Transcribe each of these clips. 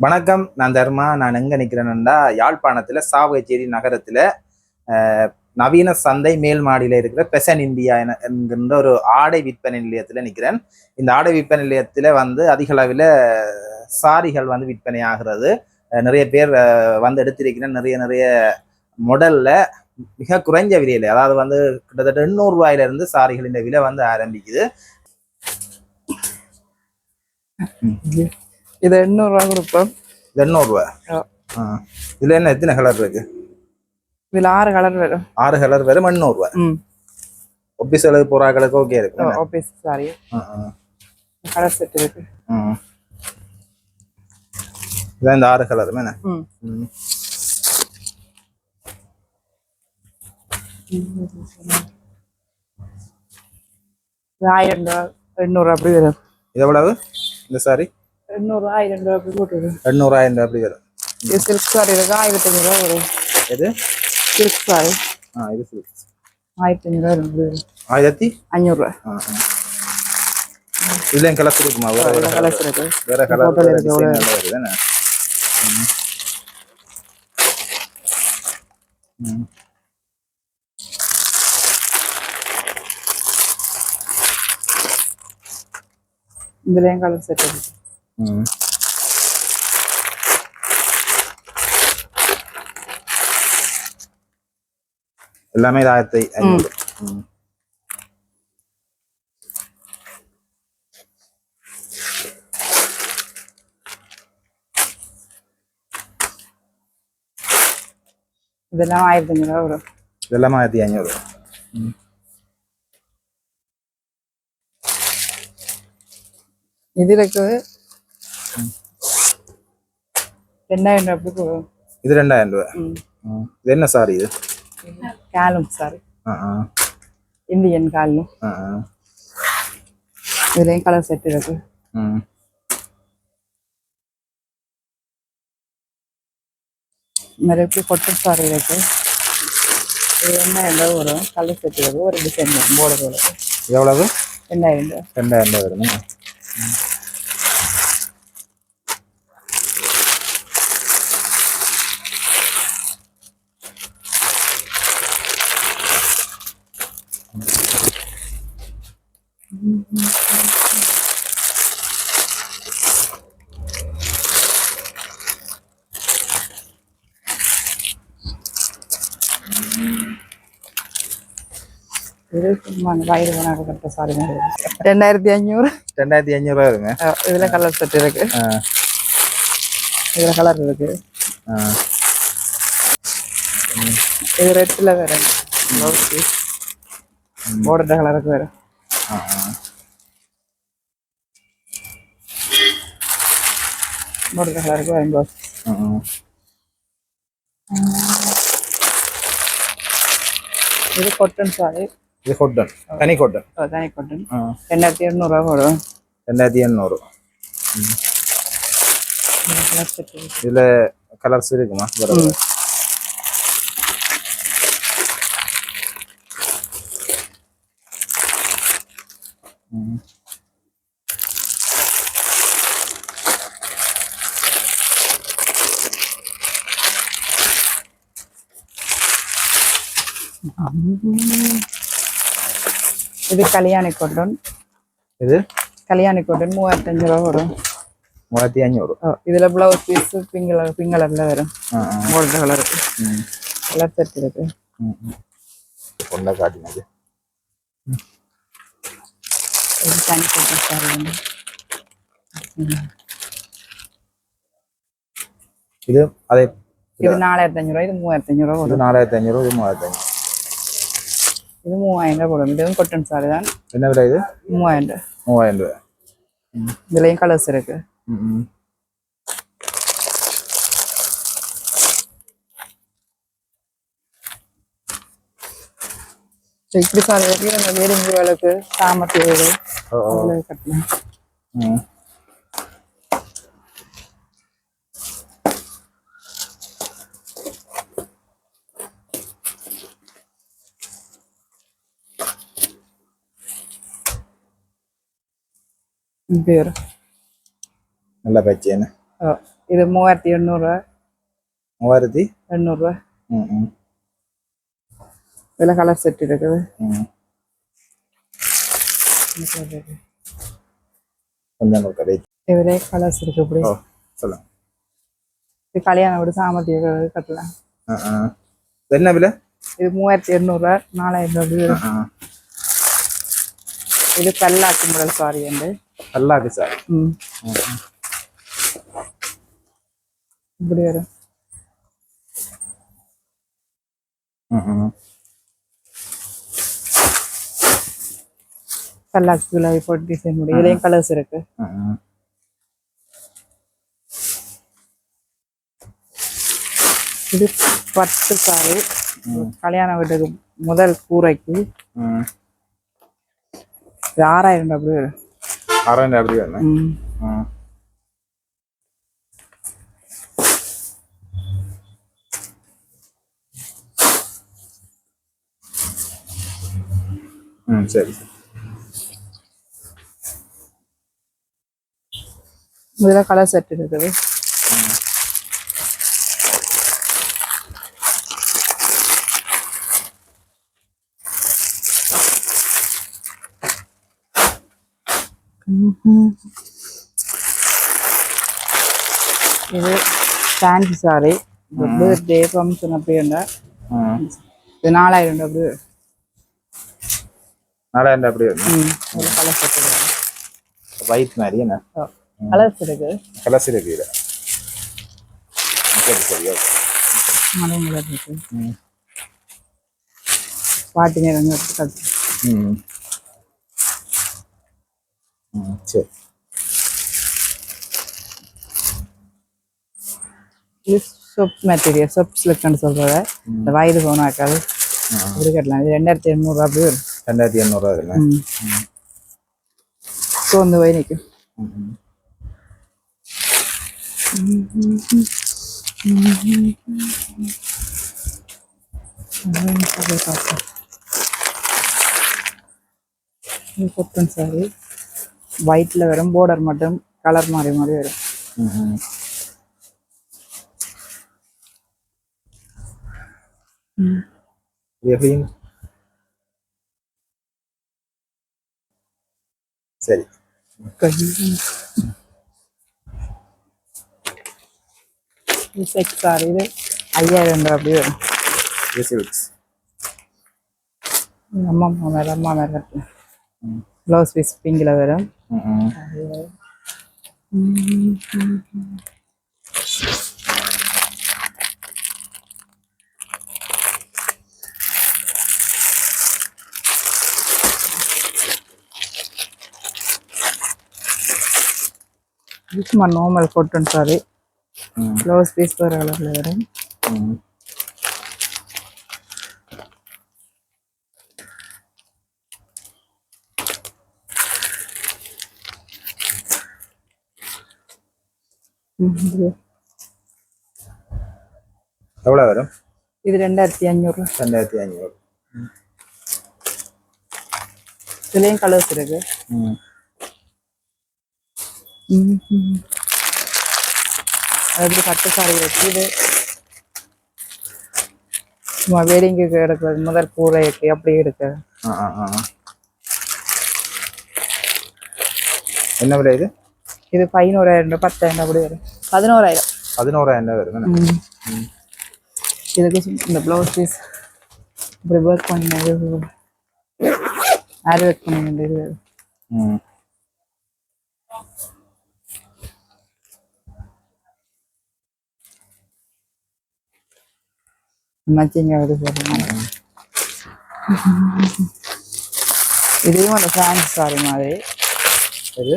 வணக்கம் நான் தர்மா. நான் எங்க நிக்கிறேன்னா யாழ்ப்பாணத்துல சாவகச்சேரி நகரத்துல நவீன சந்தை மேல் மாடியில இருக்கிற பெசன் இந்தியா என- என்கின்ற ஒரு ஆடை விற்பனை நிலையத்துல நிக்கிறேன். இந்த ஆடை விற்பனை நிலையத்துல வந்து அதிக அளவில் சாரிகள் வந்து விற்பனை ஆகிறது. நிறைய பேர் வந்து எடுத்திருக்கிறேன் நிறைய நிறைய மொடல்ல மிக குறைஞ்ச விலையில அதாவது வந்து கிட்டத்தட்ட எண்ணூறு ரூபாயில இருந்து சாரிகளின் விலை வந்து ஆரம்பிக்குது. இது எண்ணூறு ரூபா கொடுப்போம். இது எண்ணூறு ரூபாய் ஆ. ஆ. இதுல என்ன எத்தனை கலர் இருக்கு? இதுல ஆறு கலர் வரும். ஆறு கலர் வெறும் எண்ணூறு ரூபாய் ம் ஒபிஸ் அளவு போறாக்களுக்கு ஓகே இருக்கு ஆபீஸ் சாரி. கலர் செட் இருக்கு. ம். இதான் இந்த ஆறு கலர் என்ன? ம். ஆயிரம் ரூபா எண்ணூறு அப்படி வரும். இது எவ்வளவு? இந்த சாரி எண்ணூறு ஆயிரம் ரூபா அப்படி போட்டு எண்ணூறாயிரம் ரூபாய் அப்படி வரும் இது சில்க் சாரி இருக்கு ஆயிரத்தி ஐநூறு ரூபா வரும் எது சில்க் சாரி ஆ இது silk. ஆயிரத்தி ஐநூறு ரூபா அப்படி வரும் ஆயிரத்தி அஞ்சூறு ரூபா ஆ, ஆ. இதுலயும் கலர்ஸ் இருக்குமா வேற வேற கலர்ஸ் கலர் இருக்கு வேற கலர் Photo ல இருக்கு, எவ்வளவு? வருது என்ன ம். ம். இதுலயும் கலர் செட் இருக்கு ம். எல்லாமே இது ஆயிரத்தி ஐநூறு ம். இதெல்லாம் ஆயிரத்தி ஐநூறு ரூபா வரும் இது எல்லாமே ஆயிரத்தி ஐநூறு இது இருக்குது ரெண்டாயிரம் ரூபா அப்படி போகும் இது ரெண்டாயிரம் ரூபாய். இது என்ன சாரி இது? காலும் சாரி. இந்தியன் காலும். இதுலயும் கலர் செட் இருக்கு. மறுபடி கொட்டன் சாரி இருக்கு. இது ரெண்டாயிரம் ரூபா வரும் கலர் செட் இருக்கு. ஒரு டிசைன் வரும் போர்டர் இது எவ்வளவு? ரெண்டாயிரம் ரூபா ரெண்டாயிரம் ரூபாய் வருமா? இது சும்மா அந்த வயிறு வேணாடு கட்ட சாரி மாதிரி இருக்கு. ரெண்டாயிரத்தி ஐநூறு ரெண்டாயிரத்தி ஐநூறு ரூபாய் வருங்க அஹ் இதுல கலர் செட் இருக்கு ஆ இதுல கலர் இருக்கு ஆ இது ரெட்ல வேற போர்டர் கலருக்கு வேற ஆ ஆ போர்டர் கலருக்கு வரும் ப்ளவுஸ் ஆ, ஆ. இது கொட்டன் தனி கொட்டன் தனி கொட்டன் ரெண்டாயிரத்தி எண்ணூறுரூவா வரும் ரெண்டாயிரத்தி எண்ணூறு இதுல கலர்ஸ் இருக்குமா இது கல்யாணி கொட்டன் இது? கல்யாணி கொட்டன் மூவாயிரத்தி அஞ்சு ரூபா வரும். மூவாயிரத்தி ஐநூறு. ஓ, இதுல blouse piece pink colour pink கலர்ல வரும். ஆ ஆ. போர்டர் கலருக்கு ம். கலர் செட் இருக்கு. ம், ம். கொண்டா காட்டினது. இது தனி கொட்டன் சாரி வந்து இது அதே இது நாலாயிரத்தி அஞ்சு ரூபா இது மூவாயிரத்தி அஞ்சு ரூபா இது வரும் நாலாயிரத்தி ஐநூறு இது மூவாயிரத்தி ஐநூறு. இது மூவாயிரம் ரூபா வரும் இதுவும் கொட்டன் சாரி தான். என்ன விலை இது? மூவாயிரம் ரூபா மூவாயிரம் ரூபாய். இதுலயும் கலர்ஸ் இருக்கு. இப்படி சாரி நம்ம வேறுங்க வேலைக்கு சாமத்தி வேறு ஓ, பேர் நல்ல பச்சை என்ன இது மூவாயிரத்தி எண்ணூறுரூவா மூவாயிரத்தி எண்ணூறுரூவா ம் ம் இதில் கலர் செட் இருக்குது கொஞ்சம் இதிலே கலர்ஸ் இருக்கு இப்படி சொல்லுங்க இது கல்யாணம் வீடு சாமர்த்திய கட்டலாம் என்ன விலை இது மூவாயிரத்தி எண்ணூறுரூவா நாலாயிரம் ரூபாய் இது கல்லாக்கு முதல் சாரி நல்லாக்கு சார். ம். இப்படி வரும் ம் ம் கல்லாக்கு குலாபி போட்டு டிசைன் முடியும் இதுலேயும் கலர்ஸ் இருக்கு. இது பட்டு சாரி கல்யாண வீட்டுக்கு முதல் கூரைக்கு இது ஆறாயிரம் ரூபாய் அப்படி வரும். ம் ம் சரி சரி இதில் கலர் செட் இருக்குது இது ஃபேன்சி சாரி பர்த்டே ஃபங்க்ஷன் அப்படி உண்டா ம் இது நாலாயிரம் ரூபாய் அப்படி வரும். நாலாயிரம் அப்படி வேணும் ம் இதில் கலர் செட் இருக்குது ஒயிட் மாதிரி என்ன? கலர்ஸ் இருக்குது கலர்ஸ் இருக்கு இதில் சரி சரி மலை கலர் இருக்கு பாட்டி நேரம் ம். சரி. சொப் மெட்டீரியல் சொப் ஸ்லிப்னு சொல்கிறத இந்த வயது போனாக்காது இப்படி கட்டலாம். இது ரெண்டாயிரத்தி எண்ணூறுரூவா அப்படி வரும். ரெண்டாயிரத்தி எண்ணூறுவா இல்லை ம். சோர்ந்து போய் நிற்கும் சாரி ஒயிட்டில் வரும். Border மட்டும் கலர் மாறி மாறி வரும். சரி செக் சாரி. இது ஐயாயிரம் ரூபாய் அப்படி வரும். அம்மா அம்மா மேலே அம்மா மேலே வரும் ம். இது சும்மா நார்மல் கொட்டன் சாரி ம் ப்ளவுஸ் பீஸ் வேறு கலரில் வரும் ம் ம், எவ்வளோ வரும்? இது ரெண்டாயிரத்தி அஞ்சூறுரூவா ரெண்டாயிரத்தி ஐநூறு. இதுலேயும் கலர்ஸ் இருக்கு. அது பட்டு சாரி இருக்கு இது? சும்மா வெடிங்குக்கு எடுக்கிறது முதல் அப்படியே இருக்கு. ஆ ஆ. என்ன விலை இது? இது பதினோராயிரம் ரூபாய் பத்தாயிரம் அப்படி வரும். பதினோராயிரம். பதினோராயிரம் ரூபாய் வருது ம். இதுக்கு இந்த ப்ளவுஸ் பீஸ் இப்படி ஒர்க் பண்ணி ஆரி ஒர்க் பண்ணி இது வரும். மேட்சிங் ஆகுது இதையும் அந்த ஃபேன்சி சாரி மாதிரி. இது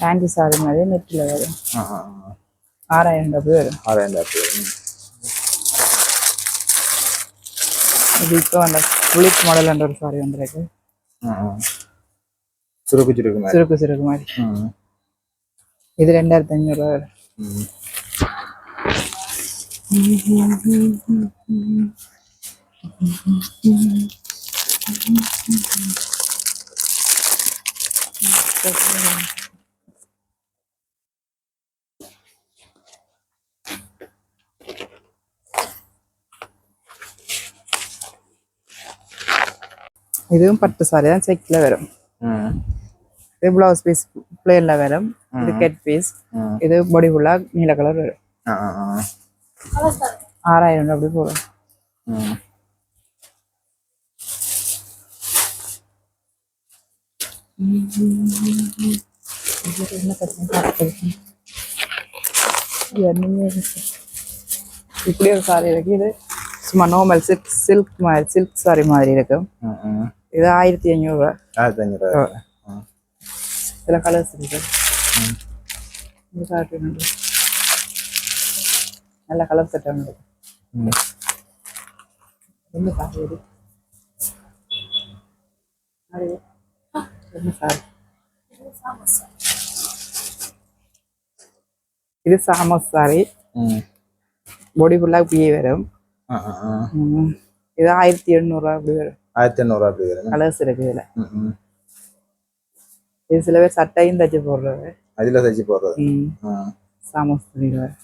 ஃபேன்சி சாரி மாதிரி நெட்டில் வரும். ஆறாயிரம் ரூபாய் வரும். ஆறாயிரம் ரூபாய் வரும். இது இப்போ அந்த புளிப் மாடல்ன்ற ஒரு சாரி வந்திருக்கு. சுருக்கு சுருக்கு மாதிரி. சுருக்கு சுருக்கு மாதிரி. இது ரெண்டாயிரத்தி ஐநூறுரூவா வரும். இதுவும் பட்டு சாரி தான் செக்கில் வரும். இது ப்ளவுஸ் பீஸ் பிளேன்ல வரும். இது கெட் பீஸ். இது பாடி ஃபுல்லாக நீல கலர் வரும். ஆறாயிரம் அப்படி போடும் ம் என்ன பிரச்சனை பார்த்துருக்கு. இது என்னமே இருக்கு. இப்படி ஒரு சாரி இருக்கு. இது சும்மா நார்மல் சில்க் சில்க் மாதிரி சில்க் சாரி மாதிரி இருக்கு. ம் ம் இது ஆயிரத்தி ஐநூறுரூவா ஆயிரத்தி ம் இதில் கலர்ஸ் இருக்கு இது காட்டுறது நல்ல கலர் செட் உண்டு ம் என்ன சாரி இது என்ன சாரி இது சாமஸ் சாரி பாடி ஃபுல்லாக பிஏ வரும். இது ஆயிரத்தி எண்ணூறுரூவா அப்படி வரும் ஆயிரத்தி எண்ணூறு அப்படி வருது கலர்ஸ் இருக்கு இதில் இது சில பேர் சட்டையும் தச்சு போடுறது. அதில் தைச்சு போடுறது. சாமஸ் வரும்?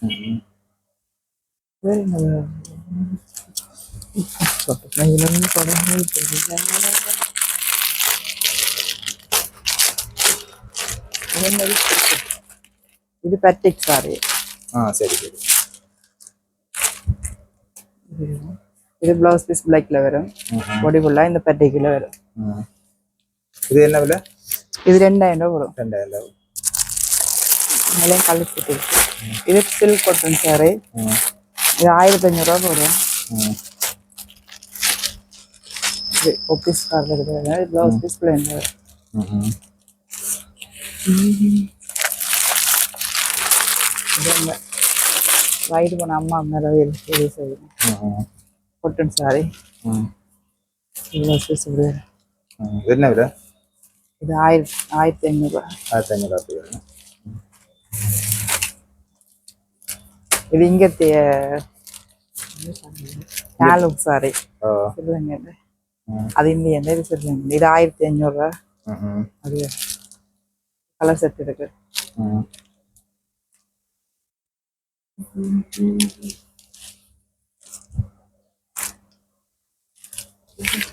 இது பட்டிக் சாரி ஆ சரி சரி. இது பிளவுஸ் பீஸ் பிளாக்ல வரும். பாடி ஃபுல்லாக இந்த பட்டிக்கில் வரும். இது என்ன விலை? இது ரெண்டாயிரம் ரூபா வரும். ரெண்டாயிரம் ரூபாய் மேலே கழிச்சிட்டு இருக்கு. இது சில்க் காட்டன் சாரி இது ஆயிரத்தி அஞ்சூறுரூவா வரும். இது ஒப்பீஸ் கார்டு இருக்குது பிளவுஸ் பீஸ் பிளைன் வரும்? இது ரைடு பண்ண அம்மா மேலே செய்யணும் காட்டன் சாரி. ம். பிளவுஸ் பீஸ் இப்படி வரும் ம். இது என்ன விலை? இது ஆயிரத்தி ஆயிரத்தி ஐநூறுரூவா ஆயிரத்தி ஐநூறு அப்படி வரும்? இது இங்கத்திய ஹேலுக் சாரி. ஓ. சொல்லுங்க ம். அது This is